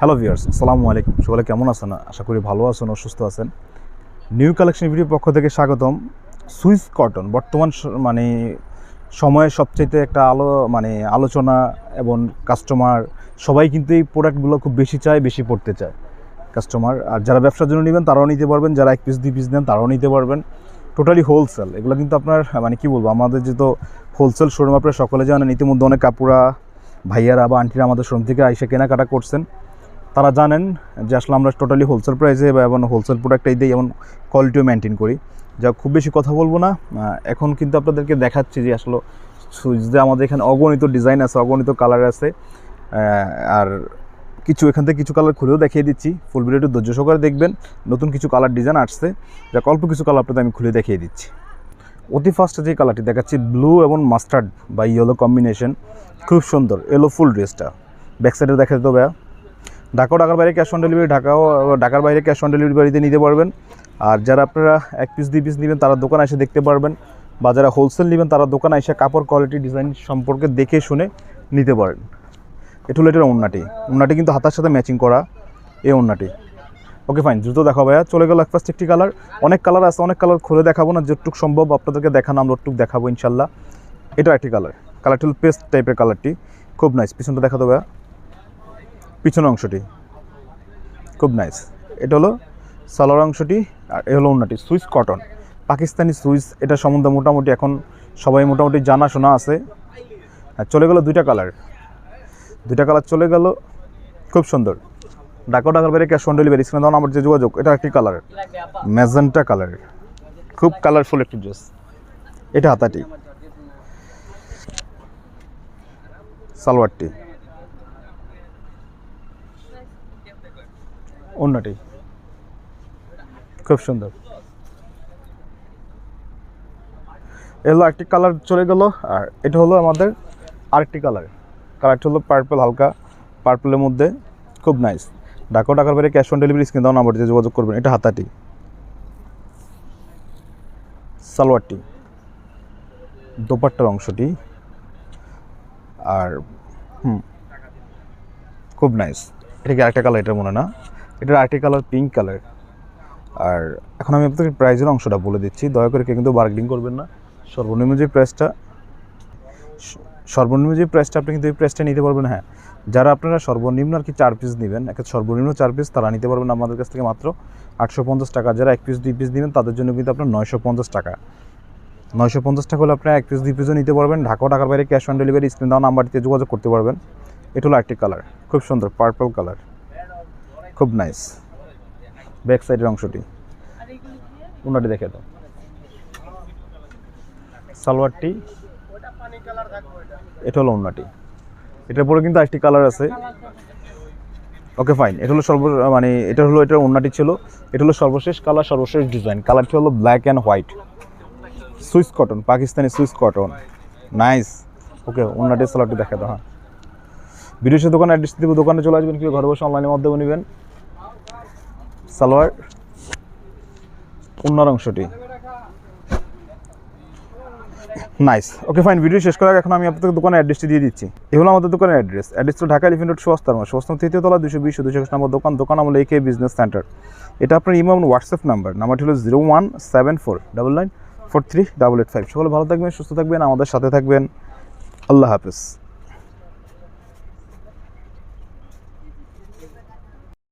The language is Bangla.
হ্যালো ভিউয়ার্স আসসালামু আলাইকুম। সকলে কেমন আছেন? আশা করি ভালো আছেন ও সুস্থ আছেন। নিউ কালেকশন ভিডিওর পক্ষ থেকে স্বাগতম। সুইস কটন বর্তমান মানে সময়ের সবচাইতে একটা আলো মানে আলোচনা এবং কাস্টমার সবাই কিন্তু এই প্রোডাক্টগুলো খুব বেশি চায়, বেশি পড়তে চায়। কাস্টমার আর যারা ব্যবসার জন্য নেবেন, তারাও নিতে পারবেন। যারা এক পিস দুই পিস নেন, তারাও নিতে পারবেন। টোটালি হোলসেল এগুলো কিন্তু আপনার মানে কি বলব, আমাদের যে তো হোলসেল শোরুম আপনারা সকলে জানেন, ইতিমধ্যে অনেক কাপুরা ভাইয়ারা বা আন্টিরা আমাদের শোরুম থেকে আইসে কেনাকাটা করছেন। তারা জানেন যে আসলে আমরা টোটালি হোলসেল প্রাইসে বা এবং হোলসেল প্রোডাক্টটাই দিই এবং কোয়ালিটিও মেনটেন করি। যা খুব বেশি কথা বলব না। এখন কিন্তু আপনাদেরকে দেখাচ্ছি যে আসলে সুইচতে আমাদের এখানে অগণিত ডিজাইন আছে, অগণিত কালার আছে। আর কিছু এখান থেকে কিছু কালার খুলেও দেখিয়ে দিচ্ছি। ফুল ভিডিওটি ধৈর্য সহকারে দেখবেন। নতুন কিছু কালার ডিজাইন আসছে। যা অল্প কিছু কালার আপনাদের আমি খুলে দেখিয়ে দিচ্ছি। অতি ফার্স্টে যে কালারটি দেখাচ্ছি ব্লু এবং মাস্টার্ড বা ইয়েলো কম্বিনেশন খুব সুন্দর এলো ফুল ড্রেসটা ব্যাক সাইডে দেখা যেত ভাইয়া। ঢাকাও ঢাকার বাইরে ক্যাশ অন ডেলিভারি ঢাকাও ঢাকার বাইরে ক্যাশ অন ডেলিভারি বাড়িতে নিতে পারবেন। আর যারা আপনারা এক পিস দুই পিস নেবেন, তারা দোকানে এসে দেখতে পারবেন। বা যারা হোলসেল নেবেন, তারা দোকানে এসে কাপড় কোয়ালিটি ডিজাইন সম্পর্কে দেখে শুনে নিতে পারেন। এটা হলো এটার ওন্নাটি ওন্নাটি কিন্তু হাতার সাথে ম্যাচিং করা এই ওন্নাটি ওকে ফাইন দ্রুত দেখা ভাইয়া। চলে গেল এক ফার্স্ট একটি কালার অনেক কালার আছে, অনেক কালার খুলে দেখাবো না, যেটুক সম্ভব আপনাদেরকে দেখানো, আমরা ওটুক দেখাবো ইনশাল্লাহ। এটা একটি কালার কালারটি হলো পেস্ট টাইপের কালারটি খুব নাইস পিছনটা দেখা ভাইয়া। পিছনের অংশটি। খুব নাইস এটা হলো সালোয়ার অংশটি আর এ হলো অন্যটি সুইস কটন। পাকিস্তানি সুইস, এটা সম্বন্ধে মোটামুটি এখন সবাই মোটামুটি জানাশোনা আছে। আর চলে গেল দুইটা কালার দুইটা কালার চলে গেল, খুব সুন্দর। ঢাকা ঢাকার বাইরে ক্যাশ অন ডেলিভারি স্ক্রিনে আমার যে যোগাযোগ, এটা একটি কালার ম্যাজেন্টা কালার খুব কালারফুল একটি ড্রেস এটা হাতাটি। সালোয়ারটি। অন্যটি। খুব সুন্দর। এলো একটি কালার চলে গেল, আর এটা হলো আমাদের আরেকটি কালার। কালারটা হলো পার্পল হালকা পার্পলের মধ্যে। খুব নাইস ডাকো টাকার বাইরে ক্যাশ অন ডেলিভারি স্ক্রিন দাও নাম্বার দিয়ে যোগাযোগ করবেন। এটা হাতাটি। সালোয়ারটি। দোপাট্টার অংশটি। আর, হুম, খুব নাইস এটা কি আরেকটা কালার এটার মনে না। এটার আরেকটি কালার পিঙ্ক কালার আর এখন আমি আপনাদের প্রাইজের অংশটা বলে দিচ্ছি। দয়া করে কিন্তু বার্গেনিং করবেন না। সর্বনিম্ন যে প্রাইসটা সর্বনিম্ন যে প্রাইসটা আপনি কিন্তু এই প্রাইসটা নিতে পারবেন হ্যাঁ। যারা আপনারা সর্বনিম্ন আর কি চার পিস নেবেন একটা সর্বনিম্ন চার পিস তারা নিতে পারবেন আমাদের কাছ থেকে মাত্র আটশো পঞ্চাশ টাকা। যারা এক পিস দুই পিস নেবেন, তাদের জন্য কিন্তু আপনার নয়শো পঞ্চাশ টাকা। নয়শো পঞ্চাশ টাকা হলে আপনারা এক পিস দুই পিসও নিতে পারবেন। ঢাকা টাকার বাইরে ক্যাশ অন ডেলিভারি স্ক্রিন দেওয়া নাম্বারটিতে যোগাযোগ করতে পারবেন। এটা হলো একটি কালার খুব সুন্দর পার্পল কালার খুব নাইস ব্যাক সাইডের অংশটি। উনাটি দেখে দাও। সালোয়ারটি, এটা হলো উন্নাটি এটার পরে কিন্তু আরেকটি কালার আছে। ওকে ফাইন এটা হলো সর্ব মানে এটা হলো এটার উন্নাটি ছিল। এটা হলো সর্বশেষ কালার সর্বশেষ ডিজাইন কালারটি হলো black and white Swiss cotton Pakistani Swiss cotton nice okay উন্নাটি সালোয়ারটি দেখা দাও হ্যাঁ। ভিডিও সাথে দোকানে অ্যাড্রেস দিব, দোকানে চলে আসবেন কি ঘরে বসে অনলাইনের মাধ্যমে নেবেন। সালোয়ার উন্নার অংশটি। নাইস ওকে ফাইন ভিডিও শেষ করার এখন আমি আপনাদের দোকানের অ্যাড্রেসটি দিয়ে দিচ্ছি। এই হলো আমাদের দোকানের অ্যাড্রেস। অ্যাড্রেস তো ঢাকা এলিফেন্ট রোড সুস্তার মাস সুস্তার তৃতীয় তলা দুশো বিশ দুশো একুশ নম্বর দোকান দোকান আমল একে বিজনেস সেন্টার এটা আপনার ইমাম হোয়াটসঅ্যাপ নাম্বার নাম্বারটি হলো zero one seven four double nine four three double eight five. সকলে ভালো থাকবেন, সুস্থ থাকবেন, আমাদের সাথে থাকবেন। আল্লাহ হাফেজ।